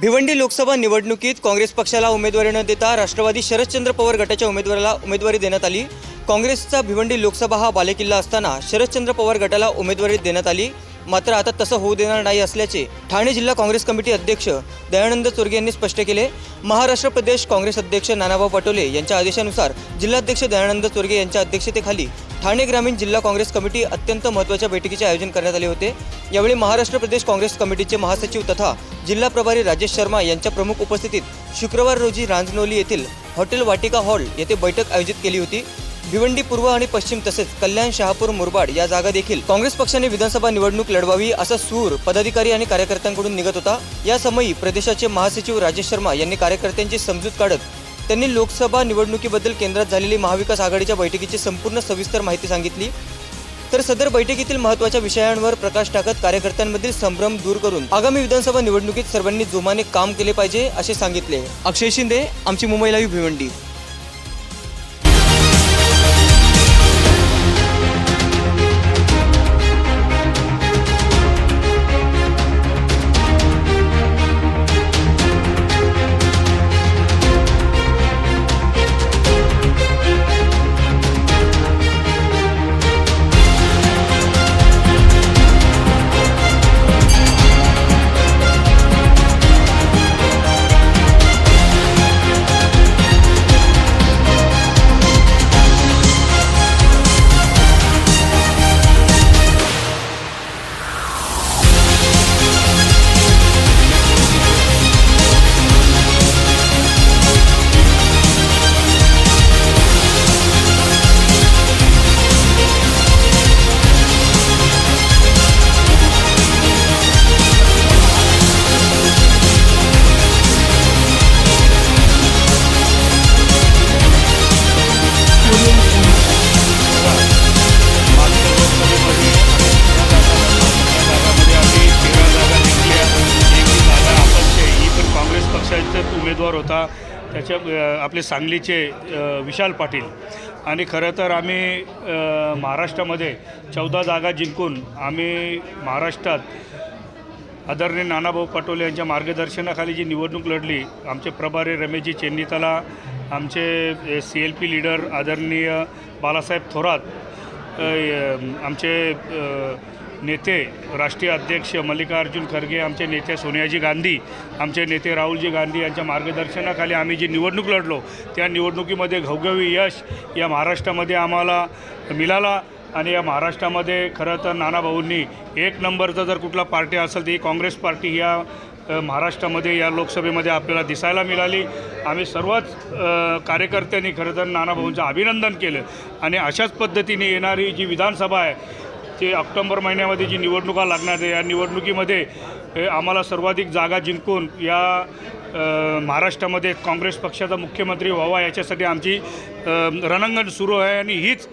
भिवंडी लोकसभा निवडणुकीत काँग्रेस पक्षाला उमेदवारी न देता राष्ट्रवादी शरदचंद्र पवार गटाच्या उमेदवाराला उमेदवारी देण्यात आली. काँग्रेसचा भिवंडी लोकसभा हा बालेकिल्ला असताना शरदचंद्र पवार गटाला उमेदवारी देण्यात आली. मात्र आता तसं होऊ देणार नाही असल्याचे ठाणे जिल्हा काँग्रेस कमिटी अध्यक्ष दयानंद चोरगे यांनी स्पष्ट केले. महाराष्ट्र प्रदेश काँग्रेस अध्यक्ष नानाभाऊ पटोले यांच्या आदेशानुसार जिल्हाध्यक्ष दयानंद चोरगे यांच्या अध्यक्षतेखाली ठाणे ग्रामीण जिल्हा काँग्रेस कमिटी अत्यंत महत्त्वाच्या बैठकीचे आयोजन करण्यात आले होते. यावेळी महाराष्ट्र प्रदेश काँग्रेस कमिटीचे महासचिव तथा जिल्हा प्रभारी राजेश शर्मा यांच्या प्रमुख उपस्थितीत शुक्रवार रोजी रांजनोली येथील हॉटेल वाटिका हॉल येथे बैठक आयोजित केली होती. भिवंडी पूर्व आणि पश्चिम तसेच कल्याण शहापूर मुरबाड या जागा देखील काँग्रेस पक्षाने विधानसभा निवडणूक लढवावी असा सूर पदाधिकारी आणि कार्यकर्त्यांकडून निघत होता. या समयी प्रदेशाचे महासचिव राजेश शर्मा यांनी कार्यकर्त्यांची समजूत काढत त्यांनी लोकसभा निवडणुकीबद्दल केंद्रात झालेली महाविकास आघाडीच्या बैठकीची संपूर्ण सविस्तर माहिती सांगितली. तर सदर बैठकीतील महत्त्वाच्या विषयांवर प्रकाश टाकत कार्यकर्त्यांमधील संभ्रम दूर करून आगामी विधानसभा निवडणुकीत सर्वांनी जोमाने काम केले पाहिजे असे सांगितले. अक्षय शिंदे आमची मुंबई लाईव्ह भिवंडी. उमेदवार होता. त्याच्या आपले सांगलीचे विशाल पाटील. आणि खरं तर आम्ही महाराष्ट्रामध्ये चौदा जागा जिंकून आम्ही महाराष्ट्रात आदरणीय नानाभाऊ पटोले यांच्या मार्गदर्शनाखाली जी निवडणूक लढली आमचे प्रभारी रमेशजी चेन्नीतला आमचे सी एल पी लीडर आदरणीय बालासाहेब थोरात आमचे नेते राष्ट्रीय अध्यक्ष मल्लिकार्जुन खरगे आमचे नेते सोनियाजी गांधी आमचे नेते राहुलजी गांधी यांच्या मार्गदर्शनाखाली आम्ही जी निवडणूक लढलो त्या निवडणुकीमध्ये घवघवी यश या महाराष्ट्रामध्ये आम्हाला मिळाला आणि या महाराष्ट्रामध्ये खरं तर नानाभाऊंनी एक नंबरचा जर कुठला पार्टी असेल तर ही काँग्रेस पार्टी या महाराष्ट्रामध्ये या लोकसभेमध्ये आपल्याला दिसायला मिळाली. आम्ही सर्वच कार्यकर्त्यांनी खरं तर नानाभाऊंचं अभिनंदन केलं. आणि अशाच पद्धतीने येणारी जी विधानसभा आहे ते ऑक्टोंबर महिन्यामध्ये जी निवडणुका लागणार आहे या निवडणुकीमध्ये आम्हाला सर्वाधिक जागा जिंकून या महाराष्ट्रामध्ये काँग्रेस पक्षाचा मुख्यमंत्री व्हावा याच्यासाठी आमची रणांगण सुरू आहे आणि हीच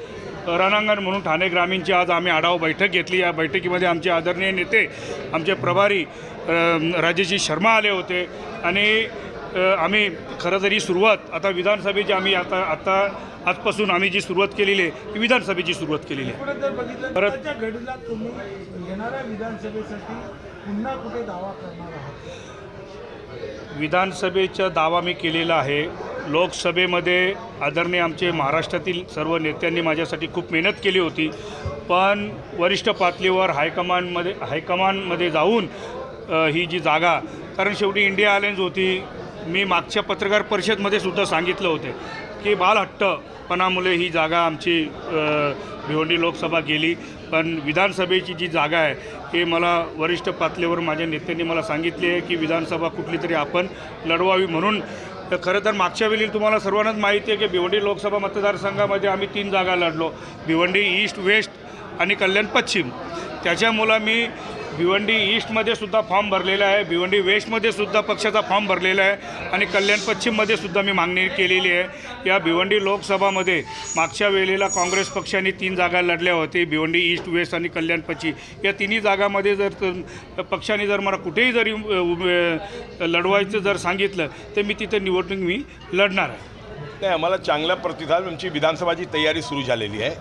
रणांगण म्हणून ठाणे ग्रामीणची आज आम्ही आढावा बैठक घेतली. या बैठकीमध्ये आमचे आदरणीय नेते आमचे प्रभारी राजेजी शर्मा आले होते आणि आम्ही खरं तर ही सुरुवात आता विधानसभेची आम्ही आता आता आजपासून आम्ही जी सुरुवात केलेली आहे ती विधानसभेची सुरुवात केलेली आहे. परत- त्याच्या घडीला तुम्ही येणाऱ्या विधानसभेसाठी पुन्हा कुठे दावा करणार आहात? विधानसभेचा दावा मी केलेला आहे. लोकसभेमध्ये आदरणीय आमचे महाराष्ट्रातील सर्व नेत्यांनी माझ्यासाठी खूप मेहनत केली होती. पण वरिष्ठ पातळीवर हायकमांडमध्ये हायकमांडमध्ये जाऊन ही जी जागा कारण शेवटी इंडिया अलायन्स होती. मी मागच्या पत्रकार परिषदमध्ये सुद्धा सांगितलं होते की बालहट्टपणामुळे ही जागा आमची भिवंडी लोकसभा गेली. पण विधानसभेची जी जागा आहे हे मला वरिष्ठ पातळीवर माझ्या नेत्यांनी मला सांगितले आहे की विधानसभा कुठली तरी आपण लढवावी म्हणून. तर खरं तर मागच्या वेळी तुम्हाला सर्वांनाच माहिती आहे की भिवंडी लोकसभा मतदारसंघामध्ये आम्ही तीन जागा लढलो. भिवंडी ईस्ट वेस्ट आणि कल्याण पश्चिम. त्याच्यामुळं मी भिवंडी ईस्टमध्ये सुद्धा फॉर्म भरलेला आहे. भिवंडी वेस्टमध्ये सुद्धा पक्षाचा फॉर्म भरलेला आहे. आणि कल्याण पश्चिममध्ये सुद्धा मी मागणी केलेली आहे. या भिवंडी लोकसभामध्ये मागच्या वेळेला काँग्रेस पक्षाने तीन जागा लढल्या होती. भिवंडी ईस्ट वेस्ट आणि कल्याण पश्चिम. या तिन्ही जागामध्ये जर पक्षाने जर मला कुठेही जरी लढवायचं जर सांगितलं तर मी तिथं निवडणूक मी लढणार आहे. नाही आम्हाला चांगला प्रतिसाद आमची विधानसभाची तयारी सुरू झालेली आहे.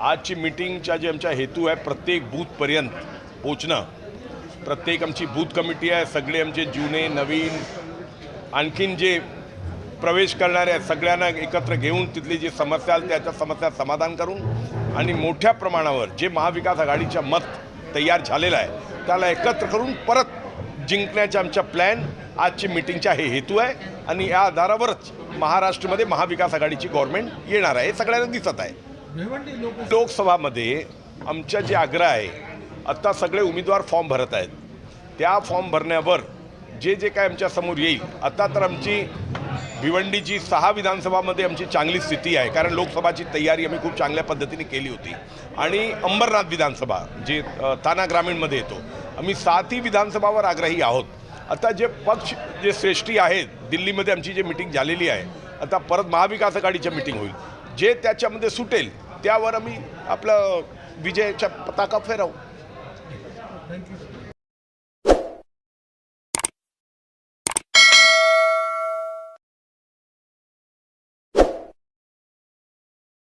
आजची मिटिंगचा जे आमचा हेतू आहे प्रत्येक बूथपर्यंत पोचणं. प्रत्येक आमची बूथ कमिटी आहे सगळे आमचे जुने नवीन आणखीन जे प्रवेश करणारे आहेत सगळ्यांना एकत्र घेऊन तिथली जी समस्या आली त्याच्या समस्या समाधान करून आणि मोठ्या प्रमाणावर जे महाविकास आघाडीच्या मत तयार झालेलं आहे त्याला एकत्र करून परत जिंकण्याच्या आमच्या प्लॅन आजची मिटिंगचा हे हेतू आहे आणि या आधारावरच महाराष्ट्रामध्ये महाविकास आघाडीची गव्हर्नमेंट येणार आहे हे सगळ्यांना दिसत आहे. लोकसभामध्ये आमच्या जे आग्रह आहे आत्ता सगळे उमेदवार फॉर्म भरत आहेत. त्या फॉर्म भरण्यावर जे जे काय आमच्यासमोर येईल आता तर आमची भिवंडीची सहा विधानसभामध्ये आमची चांगली स्थिती आहे. कारण लोकसभाची तयारी आम्ही खूप चांगल्या पद्धतीने केली होती. आणि अंबरनाथ विधानसभा जे ताना ग्रामीणमध्ये येतो आम्ही सातही विधानसभावर आग्रही आहोत. आता जे पक्ष जे श्रेष्ठी आहेत दिल्लीमध्ये आमची जी मिटिंग झालेली आहे आता परत महाविकास आघाडीच्या मिटिंग होईल. जे त्याच्यामध्ये सुटेल त्यावर आम्ही आपलं विजयाच्या पताका फेरावू Thank you.